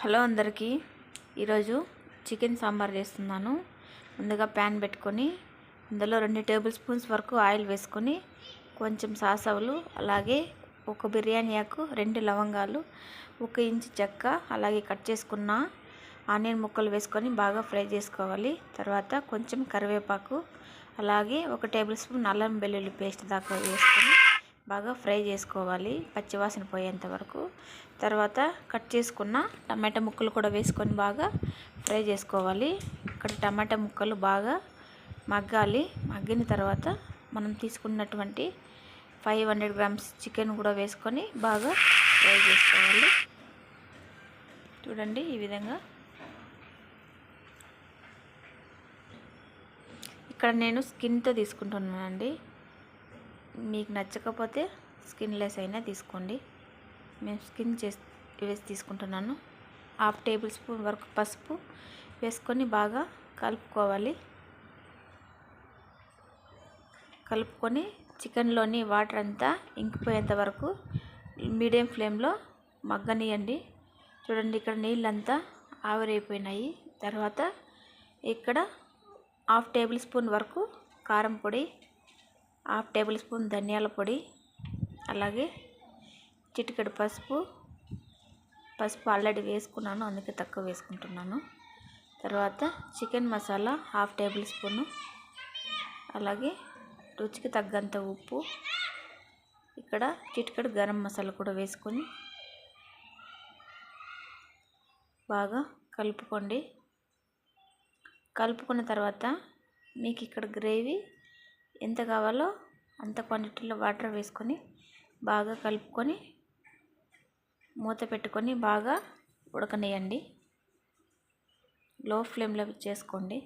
Hello అందరికీ. ఈరోజు chicken sambar చేస్తున్నాను. ముందుగా ప్యాన్ పెట్టుకొని అందులో రెండు టేబుల్ స్పూన్స్ వరకు ఆయిల్ వేసుకొని కొంచెం సాసవులు అలాగే ఒక బిర్యానీ ఆకు రెండు లవంగాలు ఒక ఇంచు చెక్క అలాగే కట్ చేసుకున్న ఆనియన్ ముక్కలు వేసుకొని బాగా ఫ్రై చేసుకోవాలి. తర్వాత కొంచెం కరివేపాకు అలాగే ఒక టేబుల్ స్పూన్ అల్లం వెల్లుల్లి పేస్ట్ దాకా వేసుకొని బాగా ఫ్రై చేసుకోవాలి పచ్చివాసన పోయేంత వరకు. తర్వాత కట్ చేసుకున్న టమాటా ముక్కలు కూడా వేసుకొని బాగా ఫ్రై చేసుకోవాలి. ఇక్కడ టమాటా ముక్కలు బాగా మగ్గాలి. మగ్గిన తర్వాత మనం తీసుకున్నటువంటి ఫైవ్ హండ్రెడ్ గ్రామ్స్ చికెన్ కూడా వేసుకొని బాగా ఫ్రై చేసుకోవాలి. చూడండి ఈ విధంగా. ఇక్కడ నేను స్కిన్తో తీసుకుంటున్నానండి. మీకు నచ్చకపోతే స్కిన్లెస్ అయినా తీసుకోండి. మేము స్కిన్ చేసి వేసి తీసుకుంటున్నాను. హాఫ్ టేబుల్ స్పూన్ వరకు పసుపు వేసుకొని బాగా కలుపుకోవాలి. కలుపుకొని చికెన్లోని వాటర్ అంతా ఇంకిపోయేంత వరకు మీడియం ఫ్లేమ్లో మగ్గనియండి. చూడండి ఇక్కడ నీళ్ళంతా ఆవిరైపోయినాయి. తర్వాత ఇక్కడ హాఫ్ టేబుల్ స్పూన్ వరకు కారం పొడి హాఫ్ టేబుల్ స్పూన్ ధనియాల పొడి అలాగే చిటికెడు పసుపు. పసుపు ఆల్రెడీ వేసుకున్నాను అందుకే తక్కువ వేసుకుంటున్నాను. తర్వాత chicken masala half table spoon అలాగే రుచికి తగ్గంత ఉప్పు. ఇక్కడ చిటికెడు గరం మసాలా కూడా వేసుకొని బాగా కలుపుకోండి. కలుపుకున్న తర్వాత మీకు ఇక్కడ గ్రేవీ ఎంత కావాలో అంత క్వాంటిటీలో వాటర్ వేసుకొని బాగా కలుపుకొని మూత పెట్టుకొని బాగా ఉడకనేయండి లో ఫ్లేమ్లో చేసుకోండి.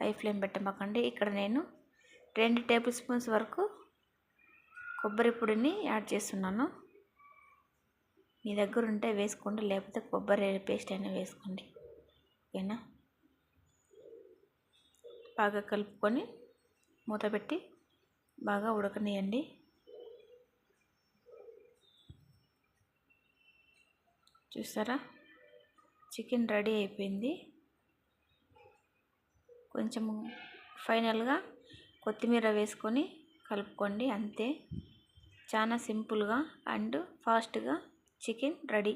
హై ఫ్లేమ్ పెట్టమాకండి. ఇక్కడ నేను రెండు టేబుల్ స్పూన్స్ వరకు కొబ్బరి పొడిని యాడ్ చేస్తున్నాను. మీ దగ్గర ఉంటే వేసుకోండి. లేకపోతే కొబ్బరి పేస్ట్ అయినా వేసుకోండి. ఓకేనా? బాగా కలుపుకొని మూత పెట్టి బాగా ఉడకనియండి చూసారా? చికెన్ రెడీ అయిపోయింది. కొంచెం ఫైనల్గా కొత్తిమీర వేసుకొని కలుపుకోండి అంతే. చాలా సింపుల్గా అండ్ ఫాస్ట్గా చికెన్ రెడీ.